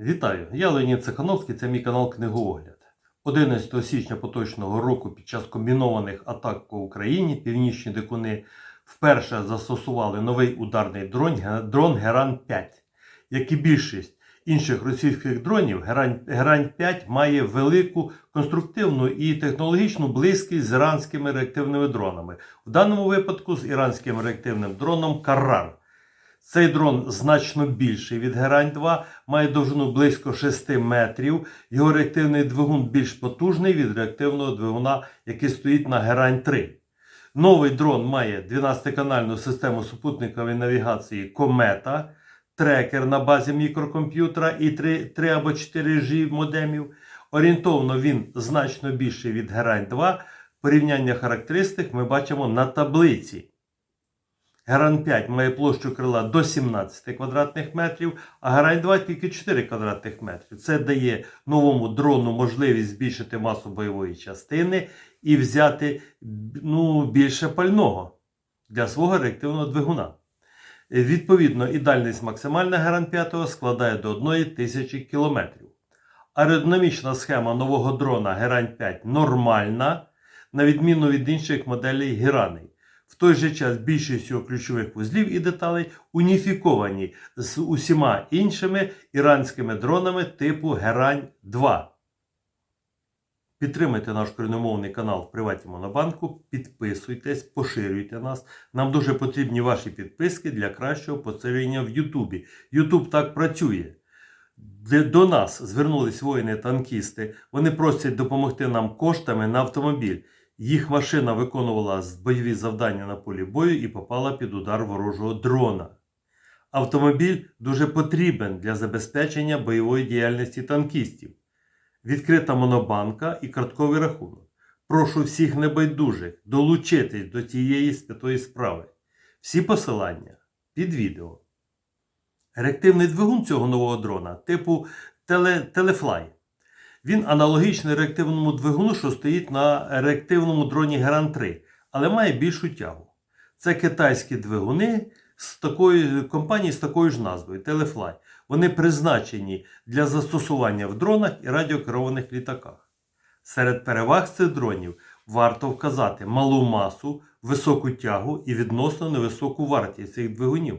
Вітаю! Я Леонід Цехановський, це мій канал Книгоогляд. 11 січня поточного року під час комбінованих атак по Україні північні дикуни вперше застосували новий ударний дрон, дрон Геран 5. Як і більшість інших російських дронів, Герань, Герань 5 має велику конструктивну і технологічну близькість з іранськими реактивними дронами. В даному випадку з іранським реактивним дроном Карар. Цей дрон значно більший від Герань 2, має довжину близько 6 метрів. Його реактивний двигун більш потужний від реактивного двигуна, який стоїть на Герань 3. Новий дрон має 12-канальну систему супутникової навігації Комета, трекер на базі мікрокомп'ютера і 3, 3 або 4 G модемів. Орієнтовно він значно більший від Герань 2. Порівняння характеристик ми бачимо на таблиці. Герань 5 має площу крила до 17 квадратних метрів, а Герань 2 тільки 4 квадратних метрів. Це дає новому дрону можливість збільшити масу бойової частини і взяти ну, більше пального для свого реактивного двигуна. Відповідно, і дальність максимальна Герань 5 складає до 1000 км. Аеродинамічна схема нового дрона Герань 5 нормальна, на відміну від інших моделей Гераней. Той же час більшість його ключових вузлів і деталей уніфіковані з усіма іншими іранськими дронами типу Герань 2. Підтримайте наш корінномовний канал в Приваті Монобанку, підписуйтесь, поширюйте нас. Нам дуже потрібні ваші підписки для кращого поширення в Ютубі. Ютуб так працює. До нас звернулись воїни-танкісти. Вони просять допомогти нам коштами на автомобіль. Їх машина виконувала бойові завдання на полі бою і попала під удар ворожого дрона. Автомобіль дуже потрібен для забезпечення бойової діяльності танкістів. Відкрита монобанка і картковий рахунок. Прошу всіх небайдужих долучитись до цієї святої справи. Всі посилання під відео. Реактивний двигун цього нового дрона типу теле, Телефлай. Він аналогічний реактивному двигуну, що стоїть на реактивному дроні Геран 3, але має більшу тягу. Це китайські двигуни з такої компанії з такою ж назвою Telefly. Вони призначені для застосування в дронах і радіокерованих літаках. Серед переваг цих дронів варто вказати малу масу, високу тягу і відносно невисоку вартість цих двигунів.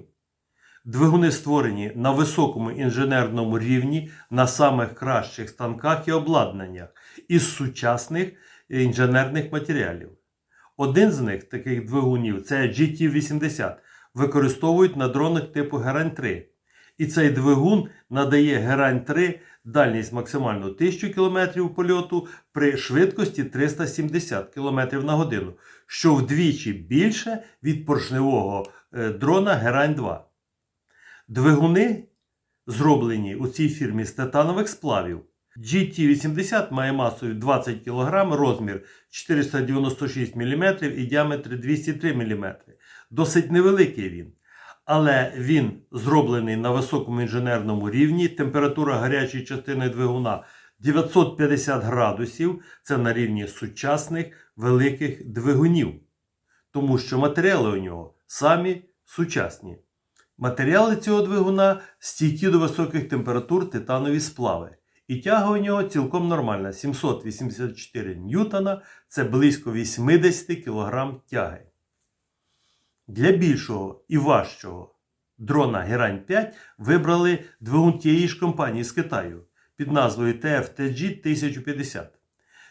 Двигуни створені на високому інженерному рівні на самих кращих станках і обладнаннях із сучасних інженерних матеріалів. Один з них, таких двигунів, це GT80, використовують на дронах типу Герань 3. І цей двигун надає Герань 3 дальність максимально 1000 км польоту при швидкості 370 км на годину, що вдвічі більше від поршневого дрона Герань 2. Двигуни зроблені у цій фірмі з титанових сплавів. GT80 має масу 20 кг, розмір 496 мм і діаметр 203 мм. Досить невеликий він. Але він зроблений на високому інженерному рівні. Температура гарячої частини двигуна 950 градусів. Це на рівні сучасних великих двигунів. Тому що матеріали у нього самі сучасні. Матеріали цього двигуна стійкі до високих температур титанові сплави. І тяга у нього цілком нормальна 784 ньютона це близько 80 кг тяги. Для більшого і важчого дрона Герань 5 вибрали двигун тієї ж компанії з Китаю під назвою TFTG 1050.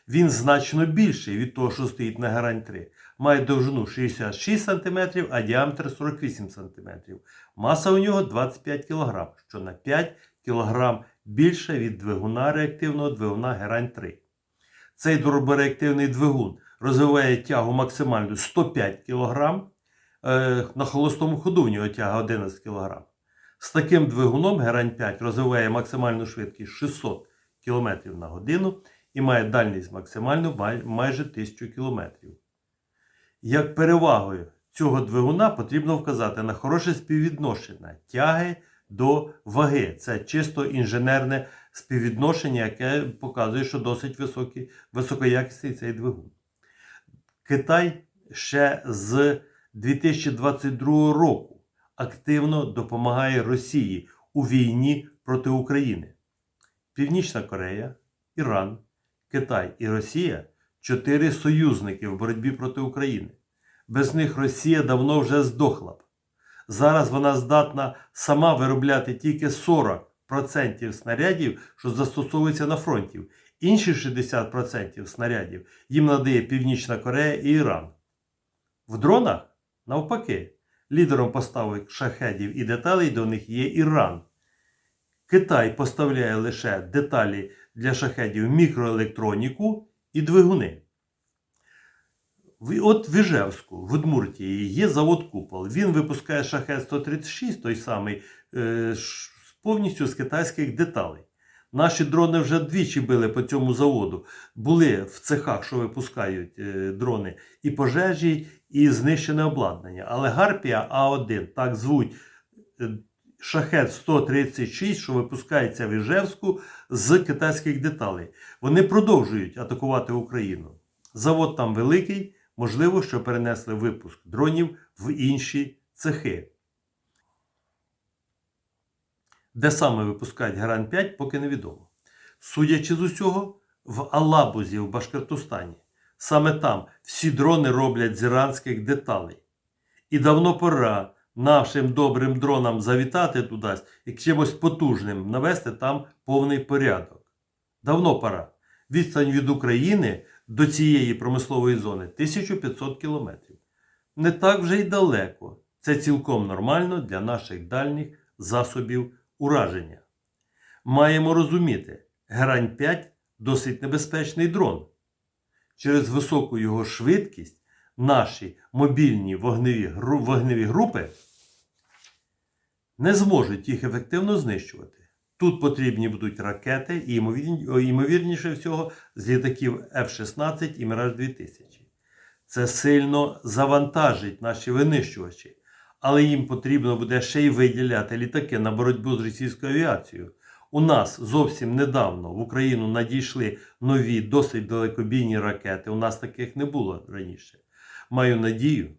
Він значно більший від того, що стоїть на Герань 3. Має довжину 66 см, а діаметр 48 см. Маса у нього 25 кг, що на 5 кг більше від двигуна реактивного двигуна Герань 3. Цей турбореактивний двигун розвиває тягу максимальну 105 кг. На холостому ходу в нього тяга 11 кг. З таким двигуном Герань 5 розвиває максимальну швидкість 600 км на годину і має дальність максимальну майже 1000 км. Як перевагою цього двигуна потрібно вказати на хороше співвідношення тяги до ваги. Це чисто інженерне співвідношення, яке показує, що досить високий, високоякісний цей двигун. Китай ще з 2022 року активно допомагає Росії у війні проти України. Північна Корея, Іран, Китай і Росія чотири союзники в боротьбі проти України. Без них Росія давно вже здохла б. Зараз вона здатна сама виробляти тільки 40% снарядів, що застосовуються на фронті. Інші 60% снарядів їм надає Північна Корея і Іран. В дронах, навпаки, лідером поставок шахедів і деталей до них є Іран. Китай поставляє лише деталі для шахедів мікроелектроніку і двигуни. От в Іжевську, в Удмуртії, є завод Купол. Він випускає шахет 136, той самий, е, повністю з китайських деталей. Наші дрони вже двічі били по цьому заводу. Були в цехах, що випускають е, дрони, і пожежі, і знищене обладнання. Але Гарпія А1, так звуть е, шахет 136, що випускається в Іжевську з китайських деталей. Вони продовжують атакувати Україну. Завод там великий, можливо, що перенесли випуск дронів в інші цехи. Де саме випускають Гран 5, поки невідомо. Судячи з усього, в Алабузі в Башкортостані. Саме там всі дрони роблять з іранських деталей. І давно пора нашим добрим дронам завітати туди і чимось потужним навести там повний порядок. Давно пора. Відстань від України до цієї промислової зони 1500 кілометрів. Не так вже й далеко. Це цілком нормально для наших дальніх засобів ураження. Маємо розуміти, Грань 5 досить небезпечний дрон. Через високу його швидкість наші мобільні вогневі групи не зможуть їх ефективно знищувати. Тут потрібні будуть ракети і ймовірніше всього з літаків F-16 і Міраж 2000. Це сильно завантажить наші винищувачі, але їм потрібно буде ще й виділяти літаки на боротьбу з російською авіацією. У нас зовсім недавно в Україну надійшли нові досить далекобійні ракети. У нас таких не було раніше. Маю надію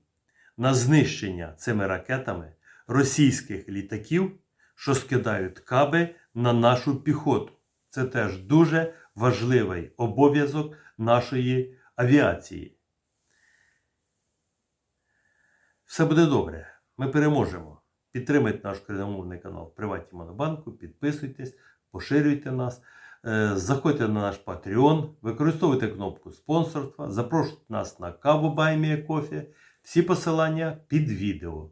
на знищення цими ракетами російських літаків, що скидають каби на нашу піхоту. Це теж дуже важливий обов'язок нашої авіації. Все буде добре. Ми переможемо. Підтримайте наш україномовний канал в Приваті Монобанку, підписуйтесь, поширюйте нас, е, заходьте на наш Patreon, використовуйте кнопку спонсорства, запрошуйте нас на каву Баймія Кофі. Всі посилання під відео.